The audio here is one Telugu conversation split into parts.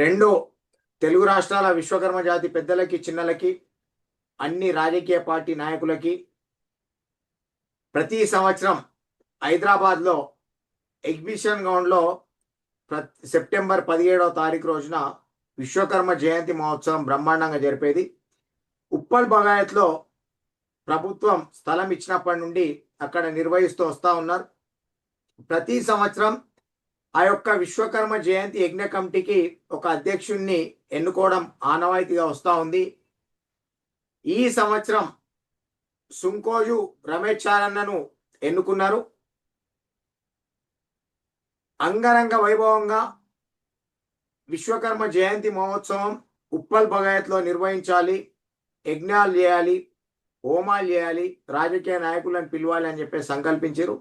రెండు తెలుగు రాష్ట్రాల విశ్వకర్మ జాతి పెద్దలకి చిన్నలకి అన్ని రాజకీయ పార్టీ నాయకులకి ప్రతి సంవత్సరం హైదరాబాద్లో ఎగ్జిబిషన్ గ్రౌండ్లో సెప్టెంబర్ పదిహేడవ తారీఖు రోజున విశ్వకర్మ జయంతి మహోత్సవం బ్రహ్మాండంగా జరిపేది. ఉప్పల్ బగాయత్లో ప్రభుత్వం స్థలం ఇచ్చినప్పటి నుండి అక్కడ నిర్వహిస్తూ వస్తూ ఉన్నారు. ప్రతి సంవత్సరం ఆ యొక్క విశ్వకర్మ జయంతి యజ్ఞ కమిటీకి ఒక అధ్యక్షుణ్ణి ఎన్నుకోవడం ఆనవాయితీగా వస్తూ ఉంది. ఈ సంవత్సరం సుంకోజు రమేష్ చారన్నను ఎన్నుకున్నారు. అంగరంగ వైభవంగా విశ్వకర్మ జయంతి మహోత్సవం ఉప్పల్ బగాయత్లో నిర్వహించాలి యజ్ఞాలు చేయాలి హోమాలు చేయాలి రాజకీయ నాయకులను పిలవాలి అని చెప్పి సంకల్పించారు.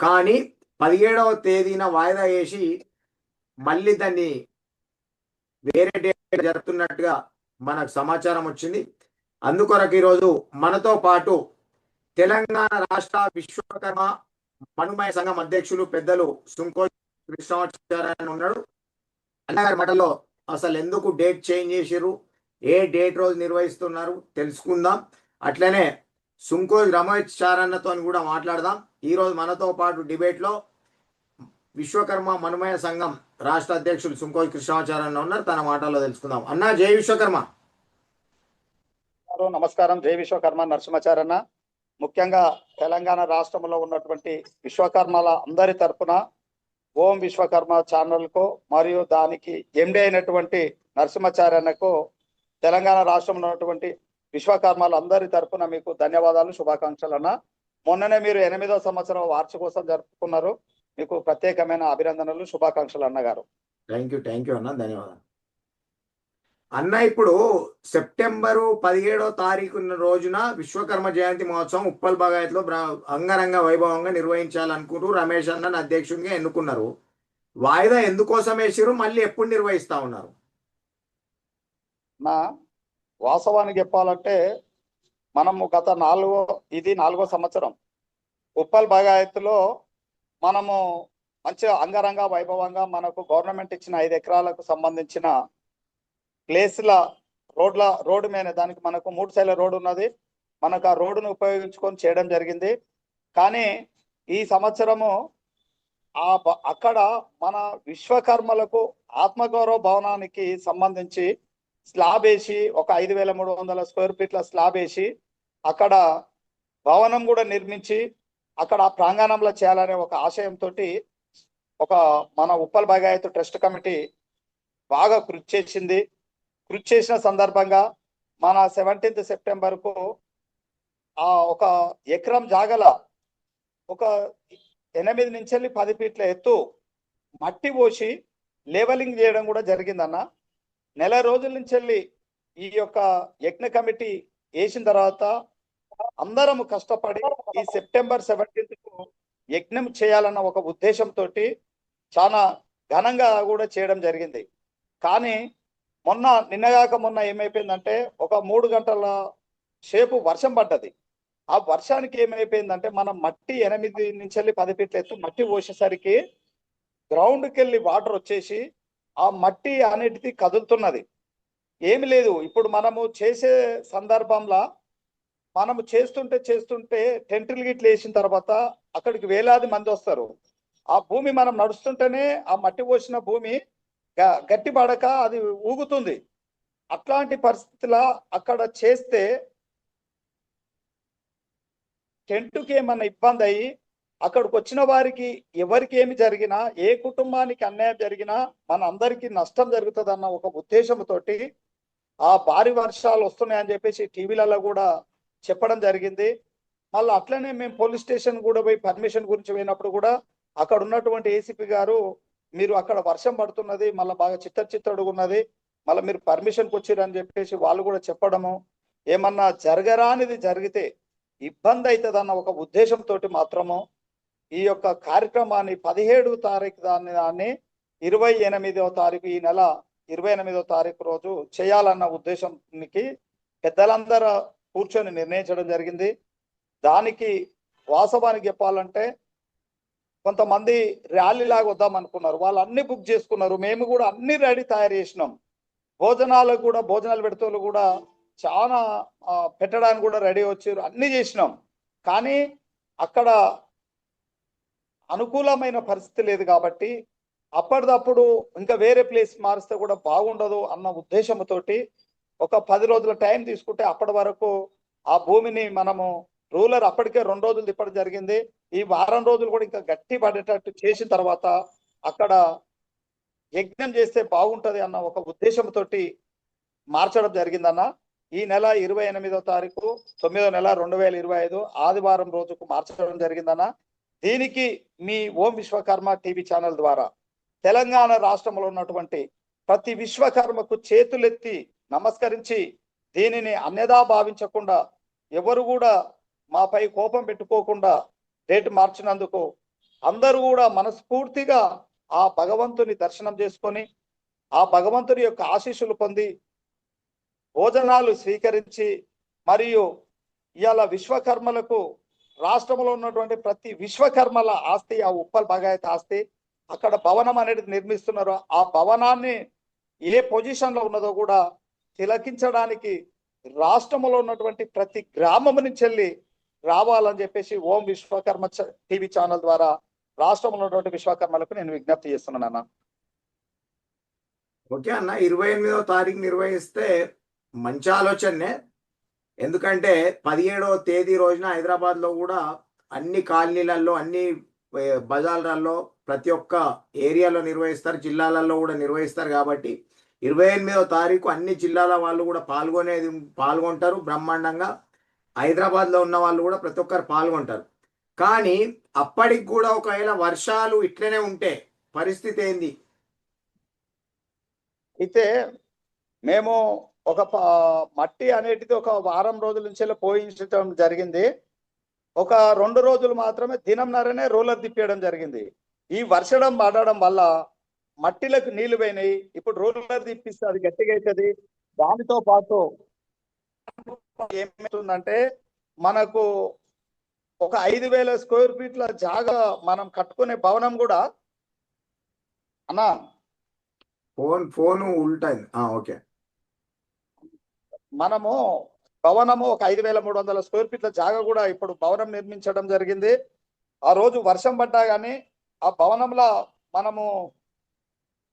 కానీ పదిహేడవ తేదీన వాయిదా వేసి మళ్ళీ దాన్ని వేరే డేట్ జరుపుతున్నట్టుగా మనకు సమాచారం వచ్చింది. అందుకొరకు ఈరోజు మనతో పాటు తెలంగాణ రాష్ట్ర విశ్వకర్మ మనుమయ సంఘం అధ్యక్షులు పెద్దలు సుంకో కృష్ణాచార్య ఉన్నాడు అన్నగారి మాటలో అసలు ఎందుకు డేట్ చేంజ్ చేసిర్రు? ఏ డేట్ రోజు నిర్వహిస్తున్నారు? తెలుసుకుందాం. అట్లనే సుంకోజ్ రమేష్ చారన్నతో కూడా మాట్లాడదాం. ఈ రోజు మనతో పాటు డిబేట్లో విశ్వకర్మ మనుమయ సంఘం రాష్ట్ర అధ్యక్షులు సుంకోజ్ కృష్ణాచార్య ఉన్నారు. తన మాటల్లో తెలుసుకుందాం. అన్నా జై విశ్వకర్మ. నమస్కారం, జై విశ్వకర్మ నరసింహాచార్యన్న. ముఖ్యంగా తెలంగాణ రాష్ట్రంలో ఉన్నటువంటి విశ్వకర్మల అందరి తరపున ఓం విశ్వకర్మ ఛానల్కు మరియు దానికి ఎండి అయినటువంటి నరసింహాచార్యన్నకు తెలంగాణ రాష్ట్రంలో ఉన్నటువంటి విశ్వకర్మల అందరి తరఫున మీకు ధన్యవాదాలు శుభాకాంక్షలు అన్న. మొన్ననే మీరు ఎనిమిదో సంవత్సరం వార్షికోత్సవం జరుపుకున్నారు. మీకు ప్రత్యేకమైన అభినందనలు శుభాకాంక్షలు అన్నగారు. థ్యాంక్ యూ థ్యాంక్ యూ అన్న. ధన్యవాదాలు. అన్న ఇప్పుడు సెప్టెంబరు పదిహేడో తారీఖు రోజున విశ్వకర్మ జయంతి మహోత్సవం ఉప్పల్ బగాయత్లో అంగరంగ వైభవంగా నిర్వహించాలనుకుంటూ రమేష్ అన్న అధ్యక్షునిగా ఎన్నుకున్నారు. వాయిదా ఎందుకోసం వేసిరు మళ్ళీ ఎప్పుడు నిర్వహిస్తా ఉన్నారు? నా వాస్తవానికి చెప్పాలంటే మనము గత నాలుగో ఇది నాలుగో సంవత్సరం. ఉప్పల్ బగాయత్తులో మనము మంచిగా అంగరంగ వైభవంగా మనకు గవర్నమెంట్ ఇచ్చిన ఐదు ఎకరాలకు సంబంధించిన ప్లేస్ల రోడ్ల రోడ్డు మీద దానికి మనకు మూడు సైడ్ల రోడ్డు ఉన్నది. మనకు ఆ రోడ్డును ఉపయోగించుకొని చేయడం జరిగింది. కానీ ఈ సంవత్సరము ఆ అక్కడ మన విశ్వకర్మలకు ఆత్మగౌరవ భవనానికి సంబంధించి స్లాబ్ వేసి ఒక ఐదు వేల మూడు వందల స్క్వేర్ ఫీట్ల స్లాబ్ వేసి అక్కడ భవనం కూడా నిర్మించి అక్కడ ఆ ప్రాంగణంలో చేయాలనే ఒక ఆశయంతో ఒక మన ఉప్పల్ బగాయత్ ట్రస్ట్ కమిటీ బాగా కృషి చేసింది. కృషి చేసిన సందర్భంగా మన సెవెంటీన్త్ సెప్టెంబర్కు ఆ ఒక ఎకరం జాగల ఒక ఎనిమిది నుంచి వెళ్ళి పది ఫీట్ల ఎత్తు మట్టి పోసి లేవలింగ్ చేయడం కూడా జరిగిందన్న. నెల రోజుల నుంచి వెళ్ళి ఈ యొక్క యజ్ఞ కమిటీ వేసిన తర్వాత అందరం కష్టపడి ఈ సెప్టెంబర్ సెవెంటీన్త్కు యజ్ఞం చేయాలన్న ఒక ఉద్దేశంతో చాలా ఘనంగా కూడా చేయడం జరిగింది. కానీ మొన్న నిన్నగాక మొన్న ఏమైపోయిందంటే ఒక మూడు గంటల సేపు వర్షం పడ్డది. ఆ వర్షానికి ఏమైపోయిందంటే మనం మట్టి ఎనిమిది నుంచి వెళ్ళి పది ఫీట్ల ఎత్తు మట్టి పోసేసరికి గ్రౌండ్కి వెళ్ళి వాటర్ వచ్చేసి ఆ మట్టి అనేటిది కదులుతున్నది. ఏమి లేదు. ఇప్పుడు మనము చేసే సందర్భంలో మనము చేస్తుంటే చేస్తుంటే టెంట్రీలు గిట్లు వేసిన తర్వాత అక్కడికి వేలాది మంది వస్తారు. ఆ భూమి మనం నడుస్తుంటేనే ఆ మట్టి పోసిన భూమి గ- గట్టి పడక అది ఊగుతుంది. అట్లాంటి పరిస్థితిలో అక్కడ చేస్తే టెంటుకి ఏమన్నా ఇబ్బంది అయ్యి అక్కడికి వచ్చిన వారికి ఎవరికి ఏమి జరిగినా ఏ కుటుంబానికి అన్యాయం జరిగినా మన అందరికీ నష్టం జరుగుతుందన్న ఒక ఉద్దేశంతో ఆ భారీ వర్షాలు వస్తున్నాయని చెప్పేసి టీవీలలో కూడా చెప్పడం జరిగింది. మళ్ళీ అట్లనే మేము పోలీస్ స్టేషన్ కూడా పోయి పర్మిషన్ గురించి పోయినప్పుడు కూడా అక్కడ ఉన్నటువంటి ఏసీపీ గారు మీరు అక్కడ వర్షం పడుతున్నది మళ్ళీ బాగా చిత్తడి చిత్తడుగా ఉన్నది మళ్ళీ మీరు పర్మిషన్కి వచ్చిరని చెప్పేసి వాళ్ళు కూడా చెప్పడము. ఏమన్నా జరగరానిది జరిగితే ఇబ్బంది అవుతుందన్న ఒక ఉద్దేశంతో మాత్రము ఈ యొక్క కార్యక్రమాన్ని పదిహేడు తారీఖు దాన్ని దాన్ని ఇరవై ఎనిమిదవ తారీఖు ఈ నెల ఇరవై ఎనిమిదవ తారీఖు రోజు చేయాలన్న ఉద్దేశానికి పెద్దలందరూ కూర్చొని నిర్ణయించడం జరిగింది. దానికి వాస్తవానికి చెప్పాలంటే కొంతమంది ర్యాలీలాగా వద్దాం అనుకున్నారు. వాళ్ళు అన్ని బుక్ చేసుకున్నారు. మేము కూడా అన్ని రెడీ తయారు చేసినాం. భోజనాలకు కూడా భోజనాలు పెడుతూ కూడా చాలా పెట్టడానికి కూడా రెడీ వచ్చారు. అన్ని చేసినాం. కానీ అక్కడ అనుకూలమైన పరిస్థితి లేదు కాబట్టి అప్పటిదప్పుడు ఇంకా వేరే ప్లేస్ మారిస్తే కూడా బాగుండదు అన్న ఉద్దేశంతోటి ఒక పది రోజుల టైం తీసుకుంటే అప్పటి వరకు ఆ భూమిని మనము రూలర్ అప్పటికే రెండు రోజులు తిప్పడం జరిగింది. ఈ వారం రోజులు కూడా ఇంకా గట్టి పడేటట్టు చేసిన తర్వాత అక్కడ యజ్ఞం చేస్తే బాగుంటుంది అన్న ఒక ఉద్దేశంతో మార్చడం జరిగిందన్న. ఈ నెల ఇరవై ఎనిమిదో తారీఖు తొమ్మిదో నెల రెండు వేల ఇరవై ఐదు ఆదివారం రోజుకు మార్చడం జరిగిందన్న. దీనికి మీ ఓం విశ్వకర్మ టీవీ ఛానల్ ద్వారా తెలంగాణ రాష్ట్రంలో ఉన్నటువంటి ప్రతి విశ్వకర్మకు చేతులెత్తి నమస్కరించి దీనిని అన్యదా భావించకుండా ఎవరు కూడా మాపై కోపం పెట్టుకోకుండా డేట్ మార్చినందుకు అందరూ కూడా మనస్ఫూర్తిగా ఆ భగవంతుని దర్శనం చేసుకొని ఆ భగవంతుని యొక్క ఆశీస్సులు పొంది భోజనాలు స్వీకరించి మరియు ఇవాళ విశ్వకర్మలకు రాష్ట్రంలో ఉన్నటువంటి ప్రతి విశ్వకర్మల ఆస్తి ఆ ఉప్పల్ బగాయత్ ఆస్తి అక్కడ భవనం అనేది నిర్మిస్తున్నారు. ఆ భవనాన్ని ఏ పొజిషన్లో ఉన్నదో కూడా తిలకించడానికి రాష్ట్రంలో ఉన్నటువంటి ప్రతి గ్రామం నుంచి వెళ్ళి రావాలని చెప్పేసి ఓం విశ్వకర్మ చ- టీవీ ఛానల్ ద్వారా రాష్ట్రంలో ఉన్నటువంటి విశ్వకర్మలకు నేను విజ్ఞప్తి చేస్తున్నాను అన్న. ఓకే అన్న. ఇరవై ఎనిమిదో తారీఖు నిర్వహిస్తే మంచి ఆలోచనే ఎందుకంటే పదిహేడవ తేదీ రోజున హైదరాబాద్లో కూడా అన్ని కాలనీలలో అన్ని బజార్లలో ప్రతి ఒక్క ఏరియాలో నిర్వహిస్తారు జిల్లాలలో కూడా నిర్వహిస్తారు కాబట్టి ఇరవై ఎనిమిదో తారీఖు అన్ని జిల్లాల వాళ్ళు కూడా పాల్గొనేది పాల్గొంటారు బ్రహ్మాండంగా. హైదరాబాద్లో ఉన్న వాళ్ళు కూడా ప్రతి ఒక్కరు పాల్గొంటారు. కానీ అప్పటికి కూడా ఒకవేళ వర్షాలు ఇట్లనే ఉంటే పరిస్థితి ఏంది? అయితే మేము ఒక మట్టి అనేటిది ఒక వారం రోజుల నుంచి పోయించడం జరిగింది. ఒక రెండు రోజులు మాత్రమే దినంన్నరనే రోలర్ తిప్పేయడం జరిగింది. ఈ వర్షడం పడడం వల్ల మట్టిలకు నీళ్ళు పోయినాయి. ఇప్పుడు రోలర్ తిప్పిస్తే అది గట్టిగా అవుతుంది దానితో పాటు ఏమవుతుందంటే మనకు ఒక ఐదు వేల స్క్వేర్ ఫీట్ల జాగా మనం కట్టుకునే భవనం కూడా అన్నా? ఫోన్ ఫోన్ ఉల్టా ఓకే. మనము భవనము ఒక ఐదు వేల మూడు వందల స్క్వేర్ ఫీట్ల జాగా కూడా ఇప్పుడు భవనం నిర్మించడం జరిగింది. ఆ రోజు వర్షం పడ్డా కానీ ఆ భవనంలో మనము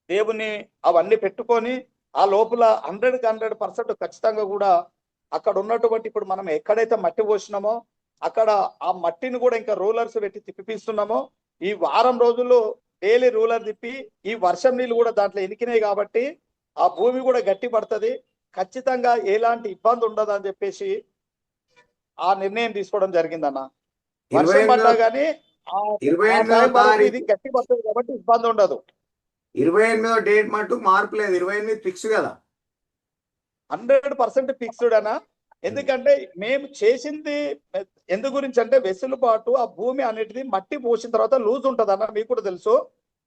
దేవుని అవన్నీ పెట్టుకొని ఆ లోపల హండ్రెడ్కి హండ్రెడ్ పర్సెంట్ ఖచ్చితంగా కూడా అక్కడ ఉన్నటువంటి ఇప్పుడు మనం ఎక్కడైతే మట్టి పోసినామో అక్కడ ఆ మట్టిని కూడా ఇంకా రూలర్స్ పెట్టి తిప్పిపిస్తున్నామో ఈ వారం రోజుల్లో డైలీ రూలర్ తిప్పి ఈ వర్షం నీళ్ళు కూడా దాంట్లో ఎనికినాయి కాబట్టి ఆ భూమి కూడా గట్టి పడుతుంది. ఖచ్చితంగా ఎలాంటి ఇబ్బంది ఉండదు అని చెప్పేసి ఆ నిర్ణయం తీసుకోవడం జరిగిందన్న. వర్షం పడ్డా ఇది గట్టి పడుతుంది కాబట్టి ఇబ్బంది ఉండదు. ఇరవై ఎనిమిదో డేట్ మటు మార్పు లేదు. ఇరవై ఎనిమిది ఫిక్స్ కదా. హండ్రెడ్ పర్సెంట్ ఫిక్స్డ్ అనా ఎందుకంటే మేము చేసింది ఎందు గురించి అంటే వెసులుబాటు ఆ భూమి అనేటిది మట్టి పోసిన తర్వాత లూజ్ ఉంటుంది అన్న మీకు కూడా తెలుసు.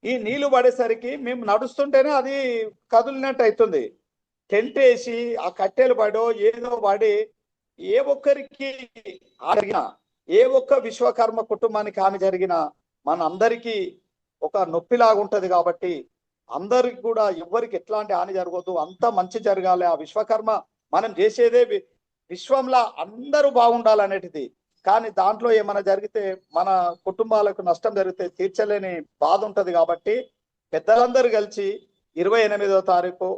ఈ నీళ్ళు పడేసరికి మేము నడుస్తుంటేనే అది కదిలినట్టు అవుతుంది టెంట్ వేసి ఆ కట్టెలు పడో ఏదో పడి ఏ ఒక్కరికి జరిగిన ఏ ఒక్క విశ్వకర్మ కుటుంబానికి హాని జరిగిన మన అందరికీ ఒక నొప్పిలాగా ఉంటుంది కాబట్టి అందరికి కూడా ఎవరికి ఎట్లాంటి హాని జరగదు అంత మంచి జరగాలి. ఆ విశ్వకర్మ మనం చేసేదే విశ్వంలా విశ్వంలో అందరూ బాగుండాలనేటిది. కానీ దాంట్లో ఏమైనా జరిగితే మన కుటుంబాలకు నష్టం జరిగితే తీర్చలేని బాధ ఉంటుంది కాబట్టి పెద్దలందరూ కలిసి ఇరవై ఎనిమిదో తారీఖు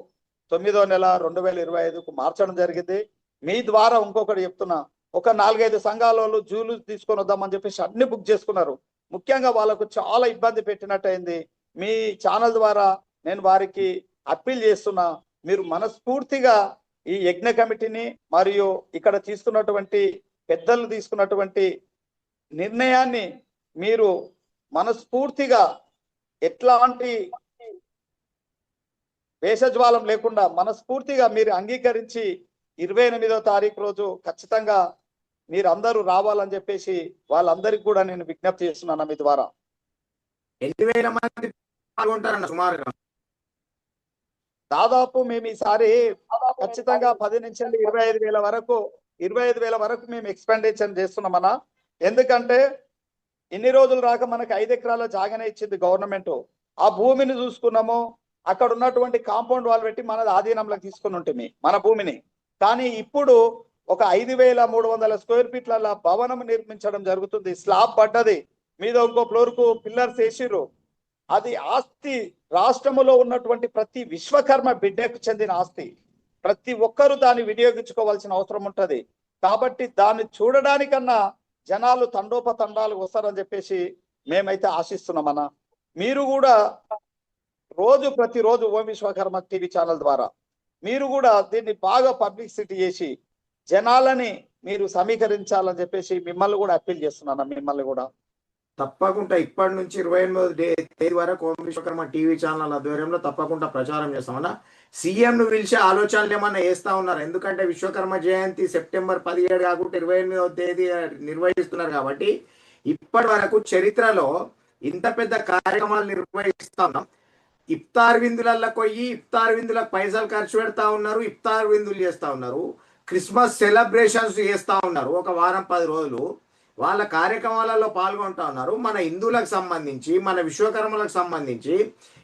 తొమ్మిదో నెల రెండు వేల ఇరవై ఐదుకు మార్చడం జరిగింది. మీ ద్వారా ఇంకొకటి చెప్తున్నా. ఒక నాలుగైదు సంఘాల వాళ్ళు జూలు తీసుకొని వద్దామని చెప్పేసి అన్ని బుక్ చేసుకున్నారు. ముఖ్యంగా వాళ్ళకు చాలా ఇబ్బంది పెట్టినట్టయింది. మీ ఛానల్ ద్వారా నేను వారికి అప్పీల్ చేస్తున్నా మీరు మనస్ఫూర్తిగా ఈ యజ్ఞ కమిటీని మరియు ఇక్కడ తీసుకున్నటువంటి పెద్దలు తీసుకున్నటువంటి నిర్ణయాన్ని మీరు మనస్ఫూర్తిగా ఎట్లాంటి వేషజ్వాలం లేకుండా మనస్ఫూర్తిగా మీరు అంగీకరించి ఇరవై ఎనిమిదో తారీఖు రోజు ఖచ్చితంగా మీరందరూ రావాలని చెప్పేసి వాళ్ళందరికీ కూడా నేను విజ్ఞప్తి చేస్తున్నాను మీ ద్వారా. ఎన్ని వేల మంది పాల్గొంటారన్న సుమారుగా. దాదాపు మేము ఈసారి ఖచ్చితంగా పది నుంచి ఇరవై ఐదు వేల వరకు ఇరవై ఐదు వేల వరకు మేము ఎక్స్పెండిచర్ చేస్తున్నామన్నా. ఎందుకంటే ఇన్ని రోజులు రాక మనకి ఐదు ఎకరాల జాగానే ఇచ్చింది గవర్నమెంట్ ఆ భూమిని చూసుకున్నాము. అక్కడ ఉన్నటువంటి కాంపౌండ్ వాల్ పెట్టి మన ఆధీనంలోకి తీసుకుని ఉంటుంది మన భూమిని. కానీ ఇప్పుడు ఒక ఐదు వేల మూడు వందల స్క్వేర్ ఫీట్ల భవనం నిర్మించడం జరుగుతుంది. స్లాబ్ పడ్డది. మీద ఇంకో ఫ్లోర్కు పిల్లర్స్ వేసిర్రు. అది ఆస్తి రాష్ట్రములో ఉన్నటువంటి ప్రతి విశ్వకర్మ బిడ్డకు చెందిన ఆస్తి. ప్రతి ఒక్కరూ దాన్ని వినియోగించుకోవాల్సిన అవసరం ఉంటుంది. కాబట్టి దాన్ని చూడడానికన్నా జనాలు తండోపతండాలు వస్తారని చెప్పేసి మేమైతే ఆశిస్తున్నామన్నా మీరు కూడా రోజు ప్రతిరోజు ఓం విశ్వకర్మ టీవీ ఛానల్ ద్వారా మీరు కూడా దీన్ని బాగా పబ్లిసిటీ చేసి జనాలని మీరు సమీకరించాలని చెప్పేసి మిమ్మల్ని కూడా అప్పీల్ చేస్తున్నాను మిమ్మల్ని కూడా. తప్పకుండా ఇప్పటి నుంచి ఇరవై ఎనిమిది డే- తేదీ వరకు ఓం విశ్వకర్మ టీవీ ఛానల్ ఆధ్వర్యంలో తప్పకుండా ప్రచారం చేస్తామన్నా. సీఎం ను పిలిచే ఆలోచనలు ఏమన్నా వేస్తా ఉన్నారు? ఎందుకంటే విశ్వకర్మ జయంతి సెప్టెంబర్ పదిహేడు కాకుండా ఇరవై ఎనిమిదవ తేదీ నిర్వహిస్తున్నారు కాబట్టి ఇప్పటి వరకు చరిత్రలో ఇంత పెద్ద కార్యక్రమాలు నిర్వహిస్తా ఉన్నాం. ఇఫ్తార్ విందులల్లో పోయి ఇఫ్తార్ విందులకు పైసలు ఖర్చు పెడతా ఉన్నారు ఇఫ్తార్ విందులు చేస్తా ఉన్నారు. క్రిస్మస్ సెలబ్రేషన్స్ చేస్తా ఉన్నారు. ఒక వారం పది రోజులు. వాళ్ళ కార్యక్రమాలలో పాల్గొంటా ఉన్నారు. మన హిందువులకు సంబంధించి మన విశ్వకర్మలకు సంబంధించి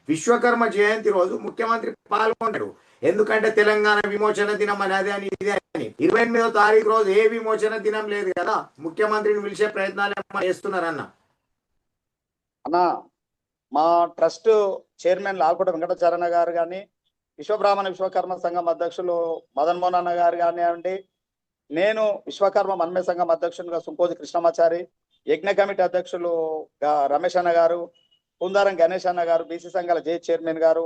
విశ్వకర్మ జయంతి రోజు ముఖ్యమంత్రి పాల్గొంటాడు ఎందుకంటే తెలంగాణ విమోచన దినం అని అదే అని ఇదే అని. ఇరవై ఎనిమిదో తారీఖు రోజు ఏ విమోచన దినం లేదు కదా? ముఖ్యమంత్రిని పిలిచే ప్రయత్నాలు చేస్తున్నారన్న? అన్న మా ట్రస్ట్ చైర్మన్ లాల్కోట వెంకటాచరణ గారు కానీ విశ్వబ్రాహ్మణ విశ్వకర్మ సంఘం అధ్యక్షులు మదన్ మోహన్ అన్న గారు కానివ్వండి నేను విశ్వకర్మ మన్మే సంఘం అధ్యక్షునిగా సుంకోజి కృష్ణమాచారి యజ్ఞ కమిటీ అధ్యక్షులు రమేష్ అన్న గారు కుందారం గణేష్ అన్న గారు బీసీ సంఘాల జే చైర్మన్ గారు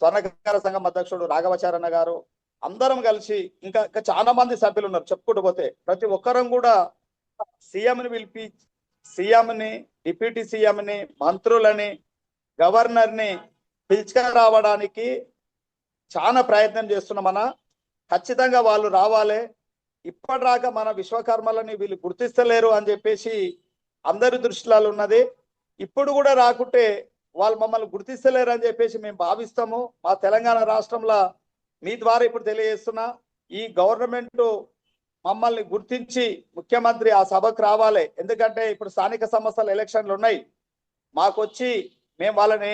స్వర్ణకార సంఘం అధ్యక్షుడు రాఘవచారన్న గారు అందరం కలిసి ఇంకా ఇంకా చాలా మంది సభ్యులు ఉన్నారు. చెప్పుకుంటూ పోతే ప్రతి ఒక్కరం కూడా సీఎంని పిలిపి సీఎంని డిప్యూటీ సీఎంని మంత్రులని గవర్నర్ని పిలుచుకురావడానికి చాలా ప్రయత్నం చేస్తున్నామన్నా ఖచ్చితంగా వాళ్ళు రావాలి. ఇప్పటిదాకా మన విశ్వకర్మలని వీళ్ళు గుర్తిస్తలేరు అని చెప్పేసి అందరి దృష్టిలో ఉన్నది. ఇప్పుడు కూడా రాకుంటే వాళ్ళు మమ్మల్ని గుర్తిస్తలేరు అని చెప్పేసి మేము భావిస్తాము. మా తెలంగాణ రాష్ట్రంలో మీ ద్వారా ఇప్పుడు తెలియజేస్తున్నా ఈ గవర్నమెంట్ మమ్మల్ని గుర్తించి ముఖ్యమంత్రి ఆ సభకు రావాలి. ఎందుకంటే ఇప్పుడు స్థానిక సంస్థల ఎలక్షన్లు ఉన్నాయి. మాకు వచ్చి మేము వాళ్ళని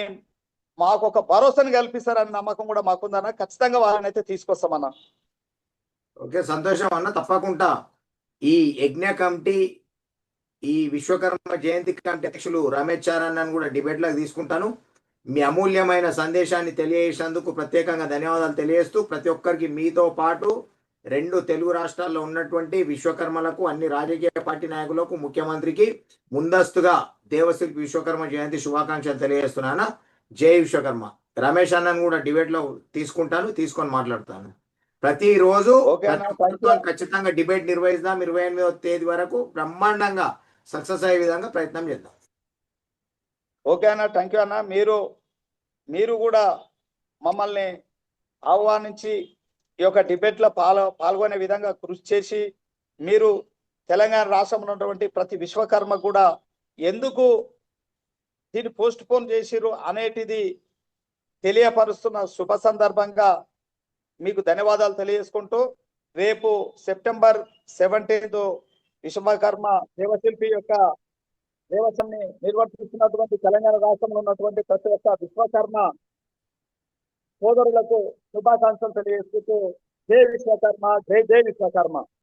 మాకు ఒక భరోసాను కల్పిస్తారని నమ్మకం కూడా మాకుందన్న. ఖచ్చితంగా వాళ్ళని అయితే తీసుకొస్తామన్నా. ఓకే సంతోషం అన్న తప్పకుండా. ఈ యజ్ఞ కమిటీ ఈ విశ్వకర్మ జయంతి కమిటీ అధ్యక్షులు రమేష్ చారణ్ అని కూడా డిబేట్లోకి తీసుకుంటాను. మీ అమూల్యమైన సందేశాన్ని తెలియజేసేందుకు ప్రత్యేకంగా ధన్యవాదాలు తెలియజేస్తూ ప్రతి ఒక్కరికి మీతో పాటు రెండు తెలుగు రాష్ట్రాల్లో ఉన్నటువంటి విశ్వకర్మలకు అన్ని రాజకీయ పార్టీ నాయకులకు ముఖ్యమంత్రికి ముందస్తుగా దేవశిల్పి విశ్వకర్మ జయంతి శుభాకాంక్షలు తెలియజేస్తున్నాను. జై విశ్వకర్మ. రమేష్ అన్నను కూడా డిబేట్లో తీసుకుంటాను తీసుకొని మాట్లాడతాను. ప్రతిరోజు ఖచ్చితంగా డిబేట్ నిర్వహిద్దాం ఇరవై ఎనిమిదవ తేదీ వరకు బ్రహ్మాండంగా సక్సెస్ అయ్యే విధంగా ప్రయత్నం చేద్దాం. ఓకే అన్న థ్యాంక్ యూ అన్న. మీరు మీరు కూడా మమ్మల్ని ఆహ్వానించి ఈ యొక్క డిబేట్లో పాల్ పాల్గొనే విధంగా కృషి చేసి మీరు తెలంగాణ రాష్ట్రంలో ఉన్నటువంటి ప్రతి విశ్వకర్మ కూడా ఎందుకు దీన్ని పోస్ట్ పోన్ చేసిరు అనేటిది తెలియపరుస్తున్న శుభ సందర్భంగా మీకు ధన్యవాదాలు తెలియజేసుకుంటూ రేపు సెప్టెంబర్ సెవెంటీన్త్ విశ్వకర్మ దేవశిల్పి యొక్క దేవతని నిర్వర్తిస్తున్నటువంటి తెలంగాణ రాష్ట్రంలో ఉన్నటువంటి ప్రతి ఒక్క విశ్వకర్మ సోదరులకు శుభాకాంక్షలు తెలియజేసుకుంటూ జై విశ్వకర్మ జై జై విశ్వకర్మ.